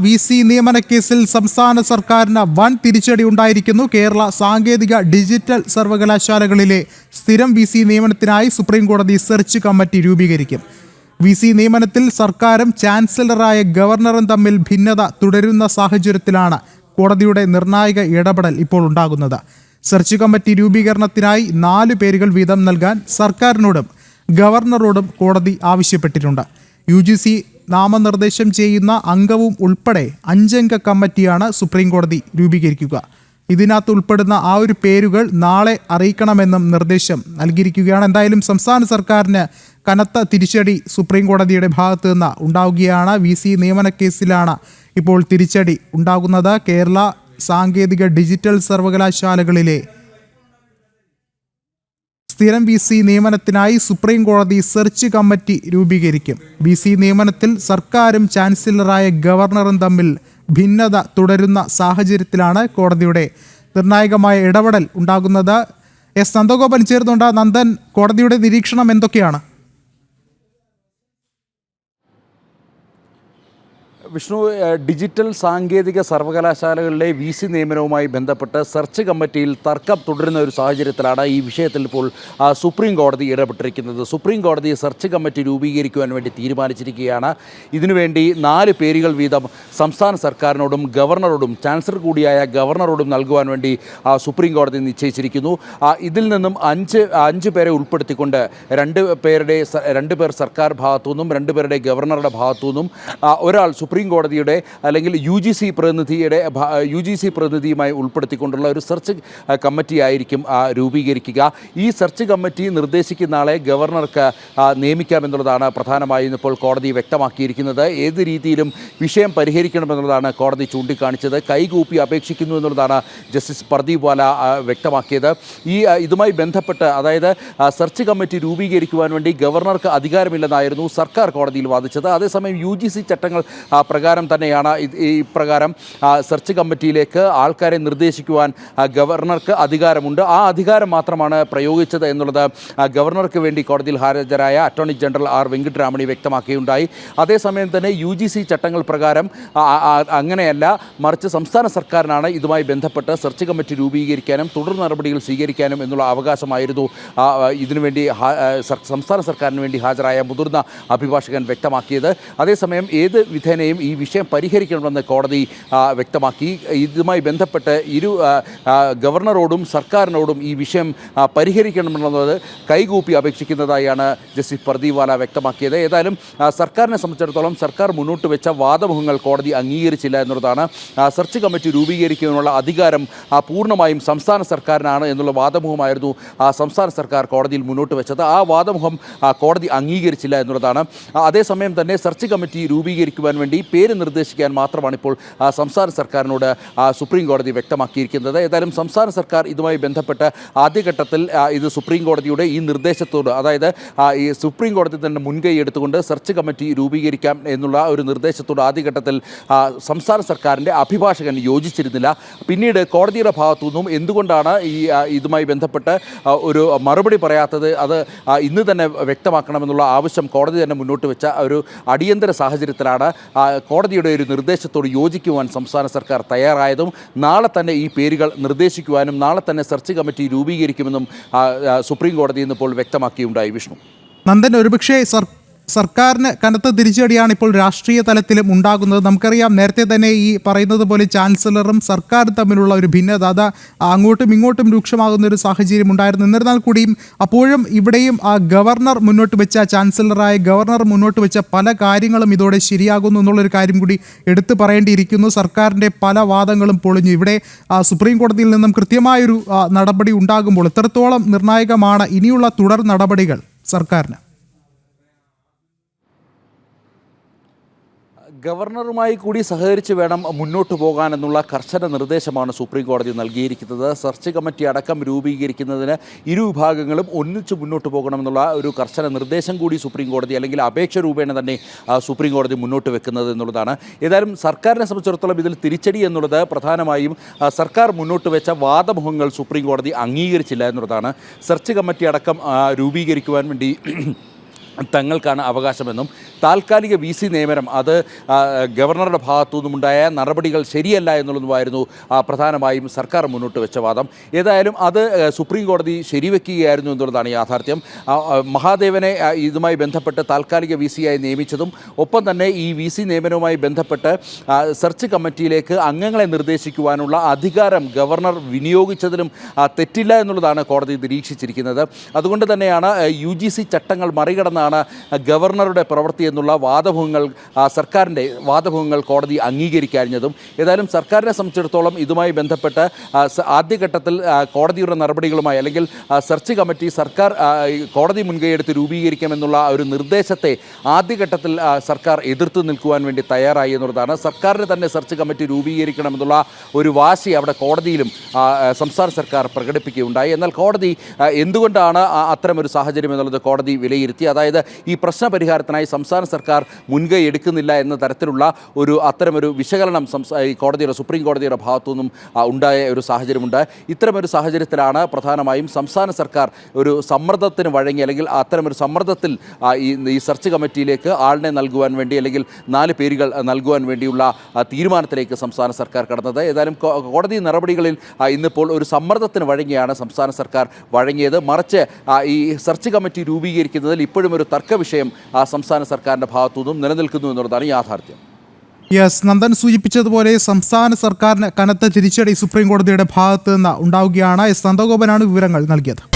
V C നിയമന കേസിൽ സംസ്ഥാന സർക്കാരിന് വൻ തിരിച്ചടി ഉണ്ടായിരിക്കുന്നു. കേരള സാങ്കേതിക ഡിജിറ്റൽ സർവകലാശാലകളിലെ സ്ഥിരം വി സി നിയമനത്തിനായി സുപ്രീംകോടതി സെർച്ച് കമ്മിറ്റി രൂപീകരിക്കും. വി സി നിയമനത്തിൽ സർക്കാരും ചാൻസലറായ ഗവർണറും തമ്മിൽ ഭിന്നത തുടരുന്ന സാഹചര്യത്തിലാണ് കോടതിയുടെ നിർണായക ഇടപെടൽ ഇപ്പോൾ ഉണ്ടാകുന്നത്. സെർച്ച് കമ്മിറ്റി രൂപീകരണത്തിനായി നാല് പേരുകൾ വീതം നൽകാൻ സർക്കാരിനോടും ഗവർണറോടും കോടതി ആവശ്യപ്പെട്ടിട്ടുണ്ട്. യു ജി സി നാമനിർദ്ദേശം ചെയ്യുന്ന അംഗവും ഉൾപ്പെടെ അഞ്ചംഗ കമ്മിറ്റിയാണ് സുപ്രീം കോടതി രൂപീകരിക്കുക. ഇതിനകത്ത് ഉൾപ്പെടുന്ന ആ ഒരു പേരുകൾ നാളെ അറിയിക്കണമെന്നും നിർദ്ദേശം നൽകിയിരിക്കുകയാണ്. എന്തായാലും സംസ്ഥാന സർക്കാരിന് കനത്ത തിരിച്ചടി സുപ്രീം കോടതിയുടെ ഭാഗത്തു നിന്ന് ഉണ്ടാവുകയാണ്. വി സി നിയമന കേസിലാണ് ഇപ്പോൾ തിരിച്ചടി ഉണ്ടാകുന്നത്. കേരള സാങ്കേതിക ഡിജിറ്റൽ സർവകലാശാലകളിലെ സ്ഥിരം ബി സി നിയമനത്തിനായി സുപ്രീം കോടതി സെർച്ച് കമ്മിറ്റി രൂപീകരിക്കും. ബി സി നിയമനത്തിൽ സർക്കാരും ചാൻസലറായ ഗവർണറും തമ്മിൽ ഭിന്നത തുടരുന്ന സാഹചര്യത്തിലാണ് കോടതിയുടെ നിർണായകമായ ഇടപെടൽ ഉണ്ടാകുന്നത്. എസ് നന്ദഗോപൻ ചേർന്നുണ്ട് നന്ദൻ കോടതിയുടെ നിരീക്ഷണം എന്തൊക്കെയാണ്? വിഷ്ണു ഡിജിറ്റൽ സാങ്കേതിക സർവകലാശാലകളിലെ വി സി നിയമനവുമായി ബന്ധപ്പെട്ട് സെർച്ച് കമ്മിറ്റിയിൽ തർക്കം തുടരുന്ന ഒരു സാഹചര്യത്തിലാണ് ഈ വിഷയത്തിൽ ഇപ്പോൾ സുപ്രീം കോടതി ഇടപെട്ടിരിക്കുന്നത്. സുപ്രീം കോടതി സെർച്ച് കമ്മിറ്റി രൂപീകരിക്കുവാൻ വേണ്ടി തീരുമാനിച്ചിരിക്കുകയാണ്. ഇതിനുവേണ്ടി നാല് പേരുകൾ വീതം സംസ്ഥാന സർക്കാരിനോടും ഗവർണറോടും ചാൻസലർ കൂടിയായ ഗവർണറോടും നൽകുവാൻ വേണ്ടി സുപ്രീം കോടതി നിശ്ചയിച്ചിരിക്കുന്നു. ഇതിൽ നിന്നും അഞ്ച് അഞ്ച് പേരെ ഉൾപ്പെടുത്തിക്കൊണ്ട് രണ്ട് പേരുടെ രണ്ട് പേർ സർക്കാർ ഭാഗത്തു നിന്നും രണ്ട് പേരുടെ ഗവർണറുടെ ഭാഗത്തു നിന്നും ഒരാൾ സുപ്രീം കോടതിയുടെ അല്ലെങ്കിൽ യു ജി സി പ്രതിനിധിയുടെ യു ജി സി പ്രതിനിധിയുമായി ഉൾപ്പെടുത്തിക്കൊണ്ടുള്ള ഒരു സെർച്ച് കമ്മിറ്റി ആയിരിക്കും രൂപീകരിക്കുക. ഈ സെർച്ച് കമ്മിറ്റി നിർദ്ദേശിക്കുന്ന ആളെ ഗവർണർക്ക് നിയമിക്കാമെന്നുള്ളതാണ് പ്രധാനമായും ഇപ്പോൾ കോടതി വ്യക്തമാക്കിയിരിക്കുന്നത്. ഏത് രീതിയിലും വിഷയം പരിഹരിക്കണമെന്നുള്ളതാണ് കോടതി ചൂണ്ടിക്കാണിച്ചത്. കൈകൂപ്പി അപേക്ഷിക്കുന്നു എന്നുള്ളതാണ് ജസ്റ്റിസ് പ്രദീപ് വാല വ്യക്തമാക്കിയത്. ഈ ഇതുമായി ബന്ധപ്പെട്ട് അതായത് സെർച്ച് കമ്മിറ്റി രൂപീകരിക്കുവാൻ വേണ്ടി ഗവർണർക്ക് അധികാരമില്ലെന്നായിരുന്നു സർക്കാർ കോടതിയിൽ വാദിച്ചത്. അതേസമയം യു ചട്ടങ്ങൾ പ്രകാരം തന്നെയാണ് ഈ പ്രകാരം സെർച്ച് കമ്മിറ്റിയിലേക്ക് ആൾക്കാരെ നിർദ്ദേശിക്കുവാൻ ഗവർണർക്ക് അധികാരമുണ്ട്. ആ അധികാരം മാത്രമാണ് പ്രയോഗിച്ചത് എന്നുള്ളത് ഗവർണർക്ക് വേണ്ടി കോടതിയിൽ ഹാജരായ അറ്റോർണി ജനറൽ ആർ വെങ്കിട്ടരാമണി വ്യക്തമാക്കുകയുണ്ടായി. അതേസമയം തന്നെ യു ജി സി ചട്ടങ്ങൾ പ്രകാരം അങ്ങനെയല്ല മറിച്ച് സംസ്ഥാന സർക്കാരിനാണ് ഇതുമായി ബന്ധപ്പെട്ട് സെർച്ച് കമ്മിറ്റി രൂപീകരിക്കാനും തുടർ നടപടികൾ സ്വീകരിക്കാനും എന്നുള്ള അവകാശമായിരുന്നു. ഇതിനുവേണ്ടി സംസ്ഥാന സർക്കാരിന് വേണ്ടി ഹാജരായ മുതിർന്ന അഭിഭാഷകൻ വ്യക്തമാക്കിയത്. അതേസമയം ഏത് വിധേനയും ഈ വിഷയം പരിഹരിക്കണമെന്ന് കോടതി വ്യക്തമാക്കി. ഇതുമായി ബന്ധപ്പെട്ട് ഇരു ഗവർണറോടും സർക്കാരിനോടും ഈ വിഷയം പരിഹരിക്കണമെന്നുള്ളത് കൈകൂപ്പി അപേക്ഷിക്കുന്നതായാണ് ജസ്റ്റിസ് പ്രദീപ് വാല വ്യക്തമാക്കിയത്. ഏതായാലും സർക്കാരിനെ സംബന്ധിച്ചിടത്തോളം സർക്കാർ മുന്നോട്ട് വെച്ച വാദമുഖങ്ങൾ കോടതി അംഗീകരിച്ചില്ല എന്നുള്ളതാണ്. സെർച്ച് കമ്മിറ്റി രൂപീകരിക്കുന്നതിനുള്ള അധികാരം പൂർണമായും സംസ്ഥാന സർക്കാരിനാണ് എന്നുള്ള വാദമുഖമായിരുന്നു സംസ്ഥാന സർക്കാർ കോടതിയിൽ മുന്നോട്ട് വെച്ചത്. ആ വാദമുഖം കോടതി അംഗീകരിച്ചില്ല എന്നുള്ളതാണ്. അതേസമയം തന്നെ സെർച്ച് കമ്മിറ്റി രൂപീകരിക്കുവാൻ വേണ്ടി പേര് നിർദ്ദേശിക്കാൻ മാത്രമാണ് ഇപ്പോൾ സംസ്ഥാന സർക്കാരിനോട് സുപ്രീം കോടതി വ്യക്തമാക്കിയിരിക്കുന്നത്. ഏതായാലും സംസ്ഥാന സർക്കാർ ഇതുമായി ബന്ധപ്പെട്ട് ആദ്യഘട്ടത്തിൽ ഇത് സുപ്രീം കോടതിയുടെ ഈ നിർദ്ദേശത്തോട് അതായത് ഈ സുപ്രീം കോടതി തന്നെ മുൻകൈ എടുത്തുകൊണ്ട് സെർച്ച് കമ്മിറ്റി രൂപീകരിക്കാം എന്നുള്ള ഒരു നിർദ്ദേശത്തോട് ആദ്യഘട്ടത്തിൽ സംസ്ഥാന സർക്കാരിന്റെ അഭിഭാഷകൻ യോജിച്ചിരുന്നില്ല. പിന്നീട് കോടതിയുടെ ഭാഗത്തു നിന്നും എന്തുകൊണ്ടാണ് ഈ ഇതുമായി ബന്ധപ്പെട്ട് ഒരു മറുപടി പറയാത്തത്? അത് ഇന്ന് തന്നെ വ്യക്തമാക്കണമെന്നുള്ള ആവശ്യം കോടതി തന്നെ മുന്നോട്ട് വെച്ച ഒരു അടിയന്തര സാഹചര്യത്തിലാണ്. കോടതിയുടെ ഒരു നിർദ്ദേശത്തോട് യോജിക്കുവാൻ സംസ്ഥാന സർക്കാർ തയ്യാറായതും നാളെ തന്നെ ഈ പേരുകൾ നിർദ്ദേശിക്കുവാനും നാളെ തന്നെ സെർച്ച് കമ്മിറ്റി രൂപീകരിക്കുമെന്നും സുപ്രീം കോടതി ഇന്നിപ്പോൾ വ്യക്തമാക്കിയുണ്ടായി വിഷ്ണു. നന്ദൻ ഒരുപക്ഷേ സർ സർക്കാരിന് കനത്ത തിരിച്ചടിയാണ് ഇപ്പോൾ രാഷ്ട്രീയ തലത്തിലും ഉണ്ടാകുന്നത്. നമുക്കറിയാം നേരത്തെ തന്നെ ഈ പറയുന്നത് പോലെ ചാൻസലറും സർക്കാരും തമ്മിലുള്ള ഒരു ഭിന്നത അത് അങ്ങോട്ടും ഇങ്ങോട്ടും രൂക്ഷമാകുന്ന ഒരു സാഹചര്യം ഉണ്ടായിരുന്നു. എന്നിരുന്നാൽ കൂടിയും അപ്പോഴും ഇവിടെയും ആ ഗവർണർ മുന്നോട്ട് വെച്ച ചാൻസലറായ ഗവർണർ മുന്നോട്ട് വെച്ച പല കാര്യങ്ങളും ഇതോടെ ശരിയാകുന്നു എന്നുള്ളൊരു കാര്യം കൂടി എടുത്തു പറയേണ്ടിയിരിക്കുന്നു. സർക്കാരിന്റെ പല വാദങ്ങളും പൊളിഞ്ഞു. ഇവിടെ സുപ്രീം കോടതിയിൽ നിന്നും കൃത്യമായൊരു നടപടി ഉണ്ടാകുമ്പോൾ എത്രത്തോളം നിർണായകമാണ് ഇനിയുള്ള തുടർ നടപടികൾ സർക്കാരിന്? ഗവർണറുമായി കൂടി സഹകരിച്ച് വേണം മുന്നോട്ട് പോകാനെന്നുള്ള കർശന നിർദ്ദേശമാണ് സുപ്രീം കോടതി നൽകിയിരിക്കുന്നത്. സെർച്ച് കമ്മിറ്റി അടക്കം രൂപീകരിക്കുന്നതിന് ഇരു വിഭാഗങ്ങളും ഒന്നിച്ച് മുന്നോട്ട് പോകണമെന്നുള്ള ഒരു കർശന നിർദ്ദേശം കൂടി സുപ്രീം കോടതി അല്ലെങ്കിൽ അപേക്ഷ രൂപേണ തന്നെ സുപ്രീം കോടതി മുന്നോട്ട് വെക്കുന്നത് എന്നുള്ളതാണ്. ഏതായാലും സർക്കാരിനെ സംബന്ധിച്ചിടത്തോളം ഇതിൽ തിരിച്ചടി എന്നുള്ളത് പ്രധാനമായും സർക്കാർ മുന്നോട്ട് വെച്ച വാദമുഖങ്ങൾ സുപ്രീം കോടതി അംഗീകരിച്ചില്ല എന്നുള്ളതാണ്. സെർച്ച് കമ്മിറ്റി അടക്കം രൂപീകരിക്കുവാൻ വേണ്ടി തങ്ങൾക്കാണ് അവകാശമെന്നും താൽക്കാലിക വി സി നിയമനം അത് ഗവർണറുടെ ഭാഗത്തു നിന്നുമുണ്ടായ നടപടികൾ ശരിയല്ല എന്നുള്ളതുമായിരുന്നു പ്രധാനമായും സർക്കാർ മുന്നോട്ട് വെച്ച വാദം. ഏതായാലും അത് സുപ്രീം കോടതി ശരിവെക്കുകയായിരുന്നു എന്നുള്ളതാണ് യാഥാർത്ഥ്യം. മഹാദേവനെ ഇതുമായി ബന്ധപ്പെട്ട് താൽക്കാലിക വി സിയായി നിയമിച്ചതും ഒപ്പം തന്നെ ഈ വി സി നിയമനവുമായി ബന്ധപ്പെട്ട് സെർച്ച് കമ്മിറ്റിയിലേക്ക് അംഗങ്ങളെ നിർദ്ദേശിക്കുവാനുള്ള അധികാരം ഗവർണർ വിനിയോഗിച്ചതിലും തെറ്റില്ല എന്നുള്ളതാണ് കോടതി നിരീക്ഷിച്ചിരിക്കുന്നത്. അതുകൊണ്ട് തന്നെയാണ് യു ചട്ടങ്ങൾ മറികടന്നാണ് ഗവർണറുടെ പ്രവൃത്തി എന്നുള്ള വാദഭൂങ്ങൾ സർക്കാരിന്റെ വാദഭൂങ്ങൾ കോടതി അംഗീകരിക്കാഞ്ഞതും ഏതായാലും സർക്കാരിനെ സംബന്ധിച്ചിടത്തോളം ഇതുമായി ബന്ധപ്പെട്ട് ആദ്യഘട്ടത്തിൽ കോടതിയുടെ നടപടികളുമായി അല്ലെങ്കിൽ സെർച്ച് കമ്മിറ്റി സർക്കാർ കോടതി മുൻകൈയെടുത്ത് രൂപീകരിക്കാമെന്നുള്ള ഒരു നിർദ്ദേശത്തെ ആദ്യഘട്ടത്തിൽ സർക്കാർ എതിർത്ത് നിൽക്കുവാൻ വേണ്ടി തയ്യാറായി എന്നുള്ളതാണ്. സർക്കാരിന് തന്നെ സെർച്ച് കമ്മിറ്റി രൂപീകരിക്കണമെന്നുള്ള ഒരു വാശി അവിടെ കോടതിയിലും സംസ്ഥാന സർക്കാർ പ്രകടിപ്പിക്കുകയുണ്ടായി. എന്നാൽ കോടതി എന്തുകൊണ്ടാണ് അത്തരമൊരു സാഹചര്യം എന്നുള്ളത് കോടതി വിലയിരുത്തി? അതായത് ഈ പ്രശ്ന പരിഹാരത്തിനായി സംസ്ഥാന സർക്കാർ മുൻകൈ എടുക്കുന്നില്ല എന്ന തരത്തിലുള്ള ഒരു അത്തരമൊരു വിശകലനം ഈ കോടതിയുടെ സുപ്രീം കോടതിയുടെ ഭാഗത്തുനിന്നും ഉണ്ടായ ഒരു സാഹചര്യമുണ്ട്. ഇത്തരമൊരു സാഹചര്യത്തിലാണ് പ്രധാനമായും സംസ്ഥാന സർക്കാർ ഒരു സമ്മർദ്ദത്തിന് വഴങ്ങി അല്ലെങ്കിൽ അത്തരമൊരു സമ്മർദ്ദത്തിൽ ഈ സെർച്ച് കമ്മിറ്റിയിലേക്ക് ആളിനെ നൽകുവാൻ വേണ്ടി അല്ലെങ്കിൽ നാല് പേരുകൾ നൽകുവാൻ വേണ്ടിയുള്ള തീരുമാനത്തിലേക്ക് സംസ്ഥാന സർക്കാർ കടന്നത്. ഏതായാലും കോടതി നടപടികളിൽ ഇന്നിപ്പോൾ ഒരു സമ്മർദ്ദത്തിന് വഴങ്ങിയാണ് സംസ്ഥാന സർക്കാർ വഴങ്ങിയത്. മറിച്ച് ഈ സെർച്ച് കമ്മിറ്റി രൂപീകരിക്കുന്നതിൽ ഇപ്പോഴും ഒരു തർക്ക വിഷയം ആ, സംസ്ഥാന സർക്കാരിന്റെ ഭാഗത്തു നിന്നും നിലനിൽക്കുന്നു എന്നുള്ളതാണ് യാഥാർത്ഥ്യം. യെസ് നന്ദൻ സൂചിപ്പിച്ചതുപോലെ സംസ്ഥാന സർക്കാരിന് കനത്ത തിരിച്ചടി സുപ്രീം കോടതിയുടെ ഭാഗത്ത് നിന്ന് ഉണ്ടാവുകയാണ്. എസ് നന്ദഗോപനാണ് വിവരങ്ങൾ നൽകിയത്.